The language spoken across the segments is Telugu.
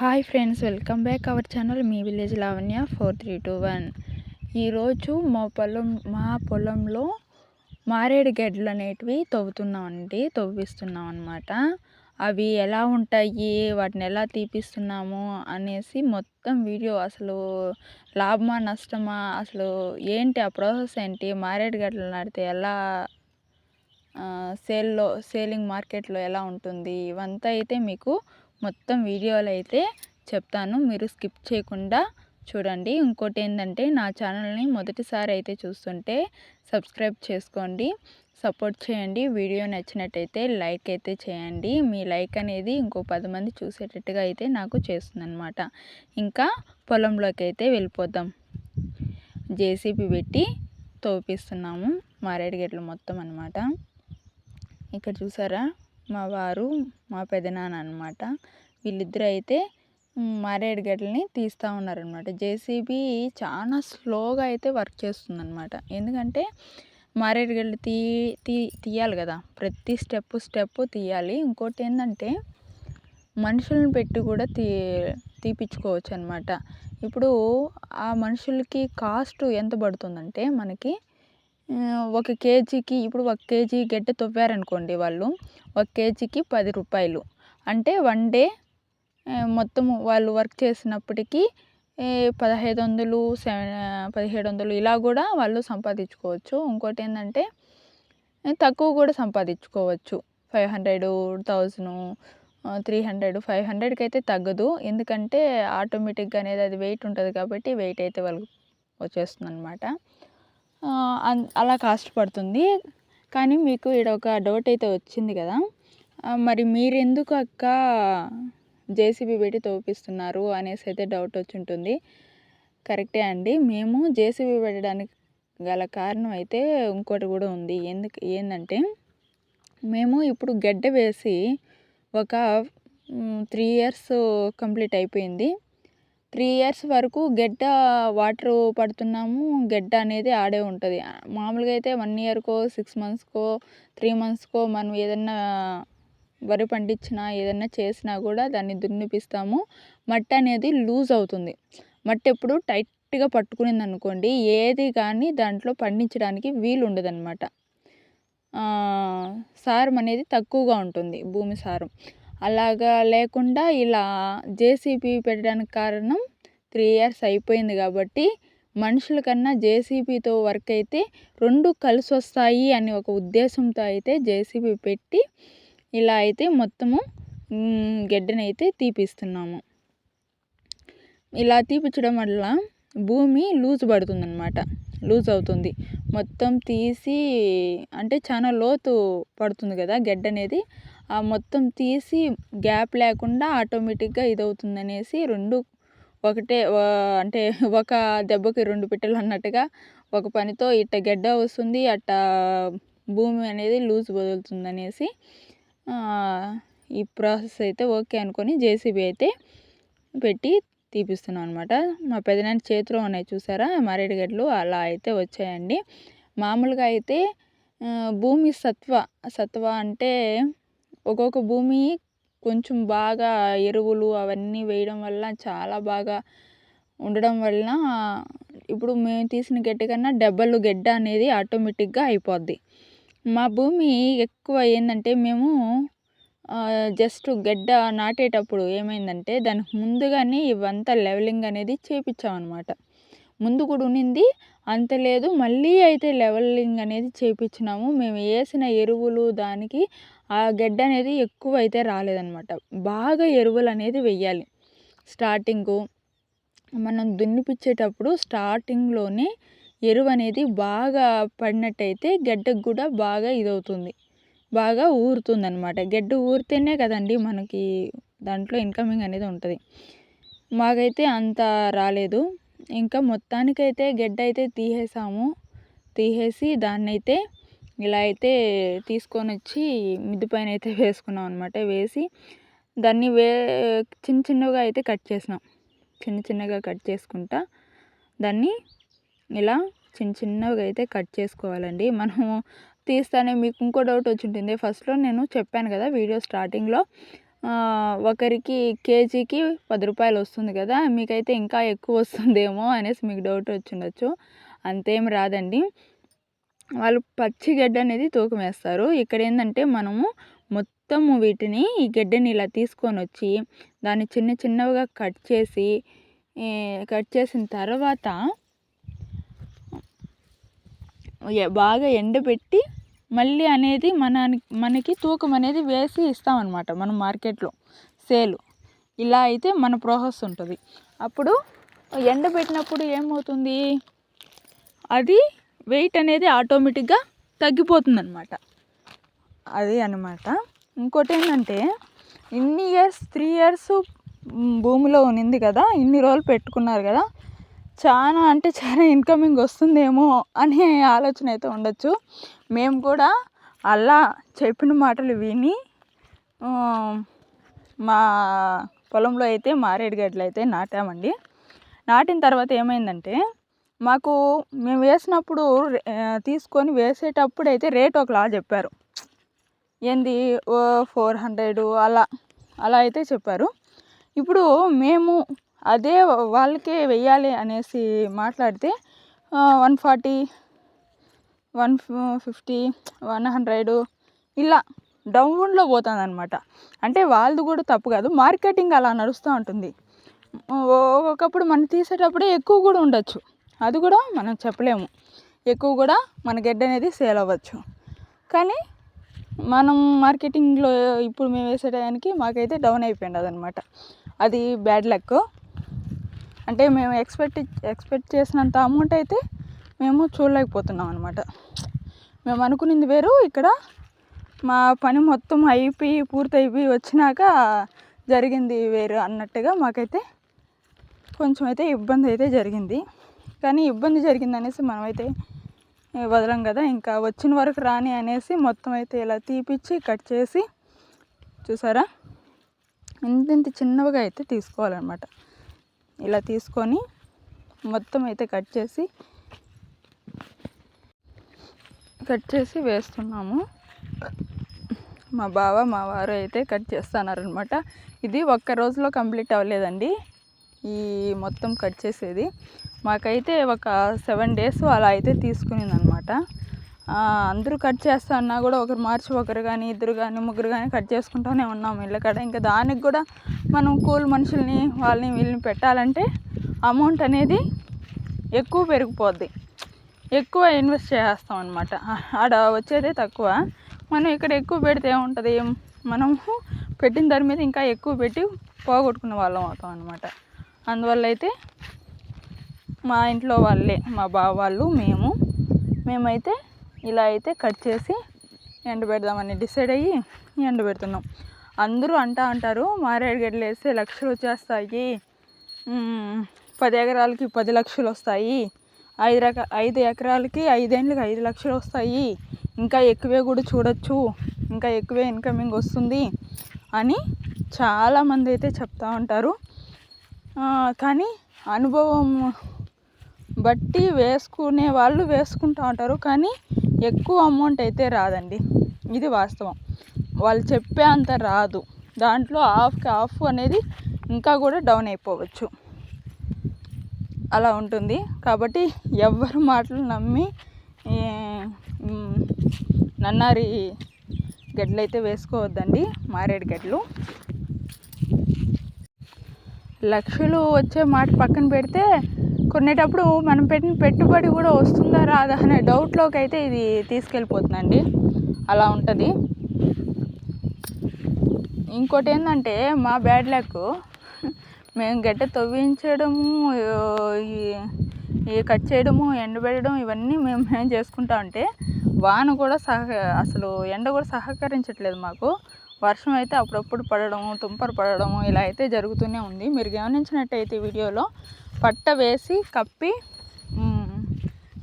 Hi friends welcome back our channel me village Lavanya four three two one. ఈరోజు మా పొలం మా పొలంలో మారేడు గడ్డలు అనేటివి తవ్వుతున్నామండి తవ్విస్తున్నాం అనమాట అవి ఎలా ఉంటాయి వాటిని ఎలా తీపిస్తున్నాము అనేసి మొత్తం వీడియో అసలు లాభమా నష్టమా అసలు ఏంటి ఆ ప్రాసెస్ ఏంటి మారేడు గడ్డలు నాటితే ఎలా సేల్లో సేలింగ్ మార్కెట్లో ఎలా ఉంటుంది ఇవంతా అయితే మీకు మొత్తం వీడియోలు అయితే చెప్తాను. మీరు స్కిప్ చేయకుండా చూడండి. ఇంకోటి ఏంటంటే నా ఛానల్ని మొదటిసారి అయితే చూస్తుంటే సబ్స్క్రైబ్ చేసుకోండి. సపోర్ట్ చేయండి. వీడియో నచ్చినట్టయితే లైక్ అయితే చేయండి. మీ లైక్ అనేది ఇంకో పది మంది చూసేటట్టుగా అయితే నాకు చేస్తుందన్నమాట. ఇంకా పొలంలోకి అయితే వెళ్ళిపోతాం జేసీబీ పెట్టి తోపిస్తున్నాము. మారేడుగెట్లు మొత్తం అనమాట ఇక్కడ చూసారా? మా వారు మా పెదనాన్న అనమాట వీళ్ళిద్దరు అయితే మారేడు గడ్డల్ని తీస్తూ ఉన్నారనమాట జేసీబీ చాలా స్లోగా అయితే వర్క్ చేస్తుందనమాట ఎందుకంటే మారేడు గడ్డలు తీ తీ తీయాలి కదా. ప్రతి స్టెప్ స్టెప్ తీయాలి. ఇంకోటి ఏంటంటే మనుషులను పెట్టి కూడా తీ తీపిచ్చుకోవచ్చు అనమాట ఇప్పుడు ఆ మనుషులకి కాస్ట్ ఎంత పడుతుందంటే మనకి ఒక కేజీకి ఇప్పుడు ఒక కేజీ గడ్డ తవ్వారనుకోండి వాళ్ళు ఒక కేజీకి పది రూపాయలు. అంటే వన్ డే మొత్తం వాళ్ళు వర్క్ చేసినప్పటికీ పదహైదు వందలు సెవెన్ పదిహేడు వందలు ఇలా కూడా వాళ్ళు సంపాదించుకోవచ్చు. ఇంకోటి ఏంటంటే తక్కువ కూడా సంపాదించుకోవచ్చు. Five hundred thousand three hundred five హండ్రెడ్కి అయితే తగ్గదు. ఎందుకంటే ఆటోమేటిక్గా అనేది అది వెయిట్ ఉంటుంది కాబట్టి వెయిట్ అయితే వాళ్ళకి వచ్చేస్తుంది అనమాట అలా కాస్ట్ పడుతుంది. కానీ మీకు ఇక్కడ ఒక డౌట్ అయితే వచ్చింది కదా. మరి మీరెందుకు అక్క జేసీబీ పెట్టి తోపిస్తున్నారు అనేసి అయితే డౌట్ వచ్చి ఉంటుంది. కరెక్టే అండి. మేము జేసీబీ పెట్టడానికి గల కారణం అయితే ఇంకోటి కూడా ఉంది. ఎందుకు ఏంటంటే మేము ఇప్పుడు గడ్డ వేసి ఒక త్రీ ఇయర్స్ కంప్లీట్ అయిపోయింది. త్రీ ఇయర్స్ వరకు గడ్డ వాటర్ పడుతున్నాము. గడ్డ అనేది ఆడే ఉంటుంది. మామూలుగా అయితే వన్ ఇయర్కో సిక్స్ మంత్స్కో త్రీ మంత్స్కో మనం ఏదన్నా వరి పండించినా ఏదన్నా చేసినా కూడా దాన్ని దున్నిపిస్తాము. మట్టి అనేది లూజ్ అవుతుంది. మట్టి ఎప్పుడు టైట్గా పట్టుకునింది అనుకోండి ఏది కానీ దాంట్లో పండించడానికి వీలు ఉండదన్నమాట. సారం అనేది తక్కువగా ఉంటుంది భూమి సారం. అలాగా లేకుండా ఇలా జేసీబీ పెట్టడానికి కారణం త్రీ ఇయర్స్ అయిపోయింది కాబట్టి మనుషుల కన్నా జేసీబీతో వర్క్ అయితే రెండు కలిసి వస్తాయి అని ఒక ఉద్దేశంతో అయితే జేసీబీ పెట్టి ఇలా అయితే మొత్తము గెడ్డనైతే తీపిస్తున్నాము. ఇలా తీపించడం వల్ల భూమి లూజ్ పడుతుంది అనమాట లూజ్ అవుతుంది. మొత్తం తీసి అంటే చాలా లోతు పడుతుంది కదా గడ్డ అనేది మొత్తం తీసి గ్యాప్ లేకుండా ఆటోమేటిక్గా ఇదవుతుంది అనేసి రెండు ఒకటే అంటే ఒక దెబ్బకి రెండు పిట్టలు అన్నట్టుగా ఒక పనితో ఇట్ట గడ్డ వస్తుంది అట్ట భూమి అనేది లూజ్ వదులుతుంది అనేసి ఈ ప్రాసెస్ అయితే ఓకే అనుకొని జేసీబీ అయితే పెట్టి తీపిస్తున్నాం అనమాట మా పెదనాన్న చేతిలో ఉన్నాయి చూసారా? మారేడుగడ్డలు అలా అయితే వచ్చాయండి. మామూలుగా అయితే భూమి సత్వ సత్వ అంటే ఒక్కొక్క భూమి కొంచెం బాగా ఎరువులు అవన్నీ వేయడం వల్ల చాలా బాగా ఉండడం వలన ఇప్పుడు మేము తీసిన గడ్డి కన్నా డబ్బలు గడ్డ అనేది ఆటోమేటిక్గా అయిపోద్ది. మా భూమి ఎక్కువ ఏంటంటే మేము జస్ట్ గడ్డ నాటేటప్పుడు ఏమైందంటే దానికి ముందుగానే ఇవంతా లెవెలింగ్ అనేది చేపించామన్నమాట. ముందు కూడా ఉన్నింది అంత లేదు. మళ్ళీ అయితే లెవెలింగ్ అనేది చేయించినాము మేము వేసిన ఎరువులు దానికి ఆ గడ్డ అనేది ఎక్కువ అయితే రాలేదన్నమాట. బాగా ఎరువులు అనేది వెయ్యాలి. స్టార్టింగు మనం దున్నిపించేటప్పుడు స్టార్టింగ్లోనే ఎరువు అనేది బాగా పడినట్టయితే గడ్డకు కూడా బాగా ఇదవుతుంది. బాగా ఊరుతుంది అనమాట గడ్డ ఊరితేనే కదండి మనకి దాంట్లో ఇన్కమింగ్ అనేది ఉంటుంది. మాకైతే అంత రాలేదు. ఇంకా మొత్తానికైతే గడ్డ అయితే తీసేసాము. తీసేసి దాన్ని అయితే ఇలా అయితే తీసుకొని వచ్చి మిద్ది పైన అయితే వేసుకున్నాం అనమాట వేసి దాన్ని వే చిన్న చిన్నగా అయితే కట్ చేసినాం. చిన్న చిన్నగా కట్ చేసుకుంటా దాన్ని ఇలా చిన్న చిన్నగా అయితే కట్ చేసుకోవాలండి. మనము తీస్తానే మీకు ఇంకో డౌట్ వచ్చి ఉంటుంది. ఫస్ట్లో నేను చెప్పాను కదా వీడియో స్టార్టింగ్లో ఒకరికి కేజీకి పది రూపాయలు వస్తుంది కదా మీకైతే ఇంకా ఎక్కువ వస్తుందేమో అనేసి మీకు డౌట్ వచ్చిండొచ్చు. అంతేం రాదండి. వాళ్ళు పచ్చి గడ్డ అనేది తూకం వేస్తారు. ఇక్కడ ఏంటంటే మనము మొత్తం వీటిని ఈ గడ్డని ఇలా తీసుకొని వచ్చి దాన్ని చిన్న చిన్నవిగా కట్ చేసి కట్ చేసిన తర్వాత బాగా ఎండబెట్టి మళ్ళీ అనేది మన మనకి తూకం అనేది వేసి ఇస్తామన్నమాట మనం మార్కెట్లో. సేల్. ఇలా అయితే మన ప్రాసెస్ ఉంటుంది. అప్పుడు ఎండబెట్టినప్పుడు ఏమవుతుంది? అది వెయిట్ అనేది ఆటోమేటిక్గా తగ్గిపోతుందన్నమాట. అది అనమాట ఇంకోటి ఏంటంటే ఇన్ని ఇయర్స్ త్రీ ఇయర్స్ భూమిలో ఉన్నింది కదా ఇన్ని రోజులు పెట్టుకున్నారు కదా చాలా అంటే చాలా ఇన్కమింగ్ వస్తుందేమో అనే ఆలోచన అయితే ఉండొచ్చు. మేము కూడా అలా చెప్పిన మాటలు విని మా పొలంలో అయితే మారేడు గడ్డలు అయితే నాటామండి. నాటిన తర్వాత ఏమైందంటే మాకు మేము వేసినప్పుడు తీసుకొని వేసేటప్పుడు అయితే రేట్ ఒకలా చెప్పారు. ఏంది ఓ ఫోర్ హండ్రెడ్ అలా అలా అయితే చెప్పారు. ఇప్పుడు మేము అదే వాళ్ళకే వెయ్యాలి అనేసి మాట్లాడితే one forty one fifty one hundred ఇలా డౌన్లో పోతుంది అనమాట అంటే వాళ్ళది కూడా తప్పు కాదు మార్కెటింగ్ అలా నడుస్తూ ఉంటుంది. ఓ- ఒకప్పుడు మనం తీసేటప్పుడే ఎక్కువ కూడా ఉండొచ్చు. అది కూడా మనం చెప్పలేము. ఎక్కువ కూడా మన గడ్డ అనేది సేల్ అవ్వచ్చు. కానీ మనం మార్కెటింగ్లో ఇప్పుడు మేము వేసే టయానికి మాకైతే డౌన్ అయిపోయింది అదనమాట అది బ్యాడ్ లక్. అంటే మేము ఎక్స్పెక్ట్ ఎక్స్పెక్ట్ చేసినంత అమౌంట్ అయితే మేము చూడలేకపోతున్నాం అనమాట మేము అనుకున్నది వేరు ఇక్కడ మా పని మొత్తం అయిపోయి పూర్తి అయిపోయి వచ్చినాక జరిగింది వేరు అన్నట్టుగా మాకైతే కొంచెం అయితే ఇబ్బంది అయితే జరిగింది. కానీ ఇబ్బంది జరిగింది అనేసి మనమైతే వదలం కదా ఇంకా వచ్చిన వరకు రాని అనేసి మొత్తం అయితే ఇలా తీపిచ్చి కట్ చేసి చూసారా? ఇంత ఇంత చిన్నవిగా అయితే తీసుకోవాలన్నమాట. ఇలా తీసుకొని మొత్తం అయితే కట్ చేసి కట్ చేసి వేస్తున్నాము. మా బావ మా వారు అయితే కట్ చేస్తున్నారనమాట ఇది ఒక్క రోజులో కంప్లీట్ అవ్వలేదండి. ఈ మొత్తం కట్ చేసేది. మాకైతే ఒక సెవెన్ డేస్ అలా అయితే తీసుకునిందనమాట అందరూ కట్ చేస్తా అన్నా కూడా ఒకరు మార్చి ఒకరు కానీ ఇద్దరు కానీ ముగ్గురు కానీ కట్ చేసుకుంటూనే ఉన్నాము ఇళ్ళ కాడ. ఇంకా దానికి కూడా మనం కూల్ మనుషుల్ని వాళ్ళని వీళ్ళని పెట్టాలంటే అమౌంట్ అనేది ఎక్కువ పెరిగిపోద్ది. ఎక్కువ ఇన్వెస్ట్ చేస్తాం అనమాట ఆడ వచ్చేదే తక్కువ. మనం ఇక్కడ ఎక్కువ పెడితే ఏముంటుంది? మనము పెట్టిన దాని మీద ఇంకా ఎక్కువ పెట్టి పోగొట్టుకున్న వాళ్ళం అవుతాం అనమాట అందువల్ల అయితే మా ఇంట్లో వాళ్ళే మా బావ వాళ్ళు మేము. మేమైతే ఇలా అయితే కట్ చేసి ఎండబెడదామని డిసైడ్ అయ్యి ఎండబెడుతున్నాం అందరూ అంటా అంటారు మారేడు గడ్డలు వేస్తే లక్షలు వచ్చేస్తాయి. పది ఎకరాలకి పది లక్షలు వస్తాయి. ఐదు రక ఐదు ఎకరాలకి ఐదేళ్ళకి ఐదు లక్షలు వస్తాయి. ఇంకా ఎక్కువే కూడా చూడొచ్చు. ఇంకా ఎక్కువే ఇన్కమింగ్ వస్తుంది. అని చాలామంది అయితే చెప్తా ఉంటారు. కానీ అనుభవం బట్టి వేసుకునే వాళ్ళు వేసుకుంటూ ఉంటారు. కానీ ఎక్కువ అమౌంట్ అయితే రాదండి. ఇది వాస్తవం. వాళ్ళు చెప్పే అంత రాదు. దాంట్లో హాఫ్కి హాఫ్ అనేది ఇంకా కూడా డౌన్ అయిపోవచ్చు. అలా ఉంటుంది. కాబట్టి ఎవరి మాటలు నమ్మి నన్నారి గడ్డలు అయితే వేసుకోవద్దండి. మారేడు గడ్డలు. లక్షలు వచ్చే మాట పక్కన పెడితే కొనేటప్పుడు మనం పెట్టిన పెట్టుబడి కూడా వస్తుందా రాదా అనే డౌట్లోకి అయితే ఇది తీసుకెళ్ళిపోతుందండి. అలా ఉంటుంది. ఇంకోటి ఏంటంటే మా బ్యాడ్ లక్. మేము గడ్డ తవ్వించడము ఈ- ఈ కట్ చేయడము ఎండబెట్టడం ఇవన్నీ మేము మేము చేసుకుంటా ఉంటే వాన కూడా సహ అసలు ఎండ కూడా సహకరించట్లేదు మాకు. వర్షం అయితే అప్పుడప్పుడు పడడము తుంపర పడడము ఇలా అయితే జరుగుతూనే ఉంది. మీరు గమనించినట్టయితే వీడియోలో పట్ట వేసి కప్పి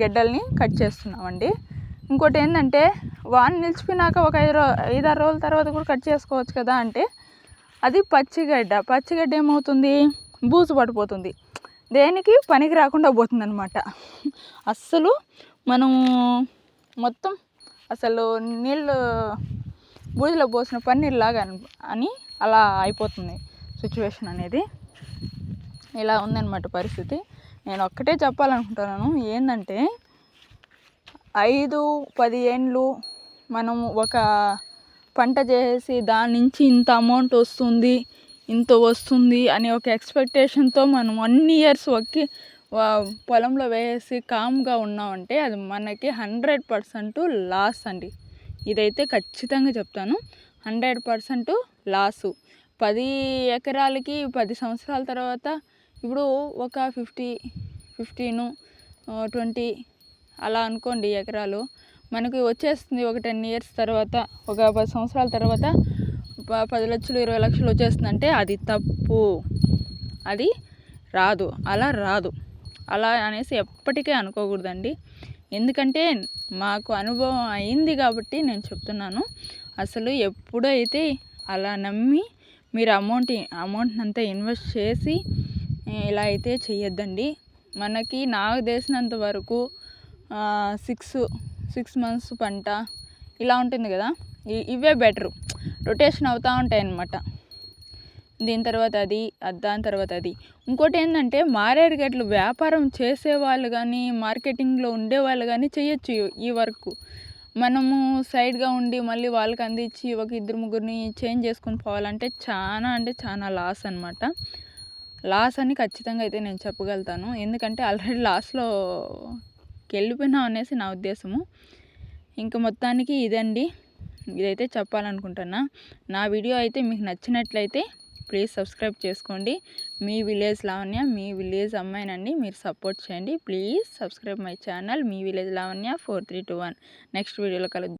గెడ్డల్ని కట్ చేస్తున్నామండి. ఇంకోటి ఏంటంటే వాన్ నిలిచిపోయినాక ఒక ఐదు రో ఐదారు రోజుల తర్వాత కూడా కట్ చేసుకోవచ్చు కదా అంటే అది పచ్చిగడ్డ పచ్చిగడ్డ ఏమవుతుంది? బూజు పడిపోతుంది. దేనికి? పనికి రాకుండా పోతుంది అనమాట అస్సలు మనము మొత్తం అసలు నీళ్ళు బూజులో పోసిన పన్నీరు లాగా అని అని అలా అయిపోతుంది సిచ్యువేషన్ అనేది. ఇలా ఉందన్నమాట పరిస్థితి. నేను ఒక్కటే చెప్పాలనుకుంటున్నాను. ఏంటంటే ఐదు పది ఏండ్లు మనము ఒక పంట చేసి దాని నుంచి ఇంత అమౌంట్ వస్తుంది ఇంత వస్తుంది అనే ఒక ఎక్స్పెక్టేషన్తో మనం అన్ని ఇయర్స్ ఒక్కి పొలంలో వేసి కామ్గా ఉన్నామంటే అది మనకి హండ్రెడ్ పర్సెంట్ లాస్ అండి. ఇదైతే ఖచ్చితంగా చెప్తాను. Hundred percent loss. పది ఎకరాలకి పది సంవత్సరాల తర్వాత ఇప్పుడు ఒక ఫిఫ్టీ ఫిఫ్టీను ట్వంటీ అలా అనుకోండి ఎకరాలు. మనకి వచ్చేస్తుంది ఒక టెన్ ఇయర్స్ తర్వాత ఒక పది సంవత్సరాల తర్వాత పది లక్షలు ఇరవై లక్షలు వచ్చేస్తుందంటే అది తప్పు. అది రాదు. అలా రాదు. అలా అనేసి ఎప్పటికీ అనుకోకూడదండి. ఎందుకంటే మాకు అనుభవం అయింది కాబట్టి నేను చెప్తున్నాను. అసలు ఎప్పుడైతే అలా నమ్మి మీరు అమౌంట్ అమౌంట్ అంతా ఇన్వెస్ట్ చేసి ఇలా అయితే చేయొద్దండి మనకి నాకు తెలిసినంత వరకు సిక్స్ సిక్స్ మంత్స్ పంట ఇలా ఉంటుంది కదా. ఇవే బెటరు రొటేషన్ అవుతూ ఉంటాయి అన్నమాట దీని తర్వాత అది దాని తర్వాత అది. ఇంకోటి ఏంటంటే మారేడు గట్లు వ్యాపారం చేసేవాళ్ళు కానీ మార్కెటింగ్లో ఉండేవాళ్ళు కానీ చేయొచ్చు ఈ వర్క్ మనము సైడ్గా ఉండి మళ్ళీ వాళ్ళకి అందించి ఒక ఇద్దరు ముగ్గురిని చేంజ్ చేసుకొని పోవాలంటే చాలా అంటే చాలా లాస్ అనమాట లాస్ అని ఖచ్చితంగా అయితే నేను చెప్పగలుగుతాను. ఎందుకంటే ఆల్రెడీ లాస్లో వెళ్ళిపోయినా అనేసి నా ఉద్దేశము. ఇంకా మొత్తానికి ఇదండి. ఇదైతే చెప్పాలనుకుంటున్నా. నా వీడియో అయితే మీకు నచ్చినట్లయితే ప్లీజ్ సబ్స్క్రైబ్ చేసుకోండి. మీ విలేజ్ లావణ్య మీ విలేజ్ అమ్మాయినండి మీరు సపోర్ట్ చేయండి. Please subscribe my channel me village Lavanya four three two one. Next వీడియోలో కలుద్దాం.